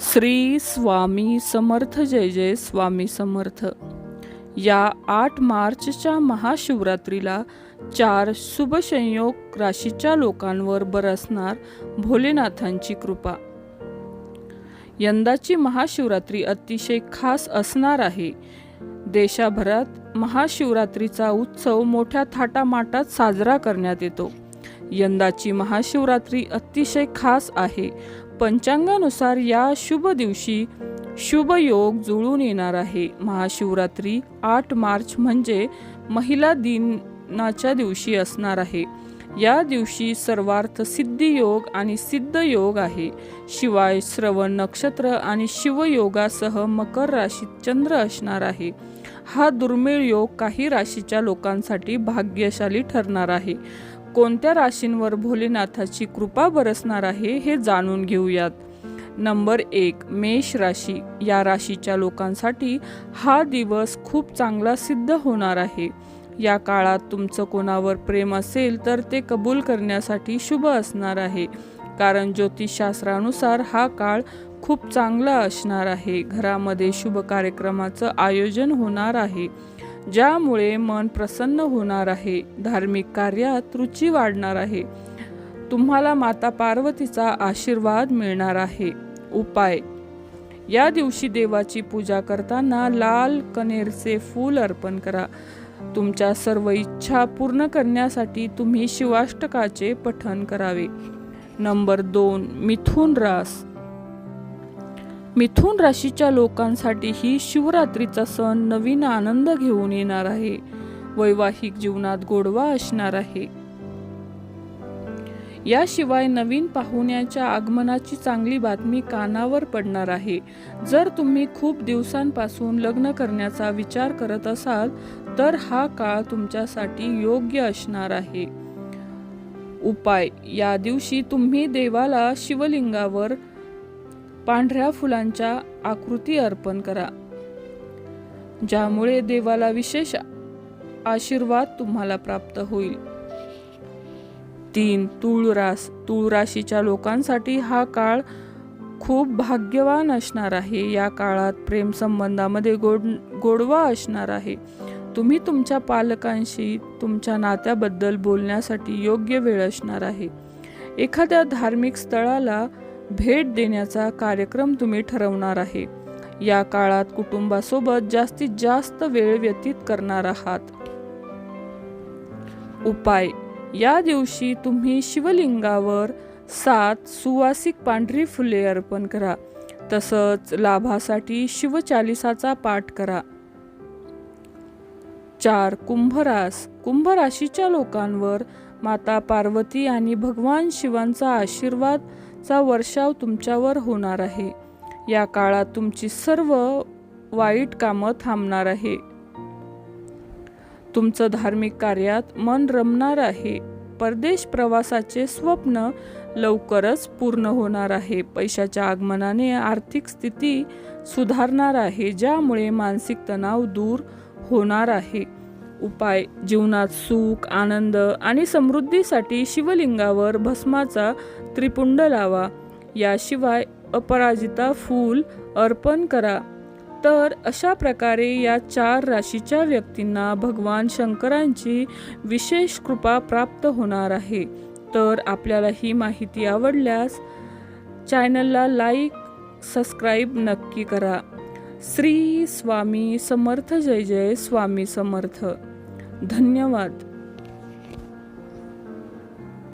श्री स्वामी समर्थ जय जय स्वामी समर्थ. या आठ मार्चच्या महाशिवरात्रीला चार शुभसंयोग राशीच्या लोकांवर बरसणार भोलेनाथांची कृपा. यंदाची महाशिवरात्री अतिशय खास असणार आहे. देशाभरात महाशिवरात्रीचा उत्सव मोठ्या थाटामाटात साजरा करण्यात येतो. यंदाची महाशिवरात्री अतिशय खास आहे. पंचांगानुसार या शुभ दिवशी शुभ योग जुळून येणार आहे. महाशिवरात्री आठ मार्च म्हणजे महिला दिनाच्या दिवशी असणार आहे. या दिवशी सर्वार्थ सिद्धी योग आणि सिद्ध योग आहे. शिवाय श्रवण नक्षत्र आणि शिवयोगासह मकर राशीत चंद्र असणार आहे. हा दुर्मिळ योग काही राशीच्या लोकांसाठी भाग्यशाली ठरणार आहे. कोणत्या राशींवर भोलेनाथाची कृपा बरसणार आहे हे जाणून घेऊयात. नंबर एक मेष राशी. या राशीच्या लोकांसाठी हा दिवस खूप चांगला सिद्ध होणार आहे. या काळात तुमचं कोणावर प्रेम असेल तर ते कबूल करण्यासाठी शुभ असणार आहे. कारण ज्योतिषशास्त्रानुसार हा काळ खूप चांगला असणार आहे. घरामध्ये शुभ कार्यक्रमाचं आयोजन होणार आहे. ज्यामुळे मन प्रसन्न होणार आहे धार्मिक कार्यात रुची वाढणार आहे. तुम्हाला माता पार्वतीचा आशीर्वाद मिळणार आहे. उपाय. या दिवशी देवाची पूजा करताना लाल कनेरचे फूल अर्पण करा. तुमच्या सर्व इच्छा पूर्ण करण्यासाठी तुम्ही शिवाष्टकाचे पठण करावे. नंबर दोन मिथुन रास. मिथुन राशीच्या लोकांसाठी ही शिवरात्रीचा सण नवीन आनंद घेऊन येणार आहे. वैवाहिक जीवनात गोडवा असणार आहे. याशिवाय नवीन पाहुण्याच्या आगमनाची चांगली बातमी कानावर पडणार आहे. जर तुम्ही खूप दिवसांपासून लग्न करण्याचा विचार करत असाल तर हा काळ तुमच्यासाठी योग्य असणार आहे. उपाय. या दिवशी तुम्ही देवाला शिवलिंगावर पांढऱ्या फुलांच्या आकृती अर्पण करा ज्यामुळे देवाला विशेष आशीर्वाद तुम्हाला प्राप्त होईल. तीन तूळ रास तूळ राशीच्या लोकांसाठी हा काळ खूप भाग्यवान असणार आहे. या काळात प्रेम संबंधामध्ये गोड गोडवा असणार आहे. तुम्ही तुमच्या पालकांशी तुमच्या नात्याबद्दल बोलण्यासाठी योग्य वेळ असणार आहे. एखाद्या धार्मिक स्थळाला भेट देण्याचा कार्यक्रम तुम्ही ठरवणार आहे. या काळात कुटुंबासोबत जास्तीत जास्त वेळ व्यतीत करणार आहात. उपाय. या दिवशी तुम्ही शिवलिंगावर सात सुवासिक पांढरी फुले अर्पण करा. तसंच लाभासाठी शिवचालिसाचा पाठ करा. चार. कुंभरास. कुंभराशीच्या लोकांवर माता पार्वती आणि भगवान शिवांचा आशीर्वाद चा वर्षाव तुमच्यावर होणार आहे. या काळात तुमची सर्व वाईट कामं थांबणार आहे. तुमचं धार्मिक कार्यात मन रमणार आहे. परदेश प्रवासाचे स्वप्न लवकरच पूर्ण होणार आहे. पैशाच्या आगमनाने आर्थिक स्थिती सुधारणार आहे ज्यामुळे मानसिक तणाव दूर होणार आहे. उपाय जीवनात सुख आनंद आणि समृद्धीसाठी शिवलिंगावर भस्माचा त्रिपुंड लावा. याशिवाय अपराजिता फूल अर्पण करा. तर अशा प्रकारे या चार राशीच्या व्यक्तींना भगवान शंकरांची विशेष कृपा प्राप्त होणार आहे. तर आपल्याला ही माहिती आवडल्यास चॅनलला लाईक सबस्क्राईब नक्की करा. श्री स्वामी समर्थ जय जय स्वामी समर्थ. धन्यवाद.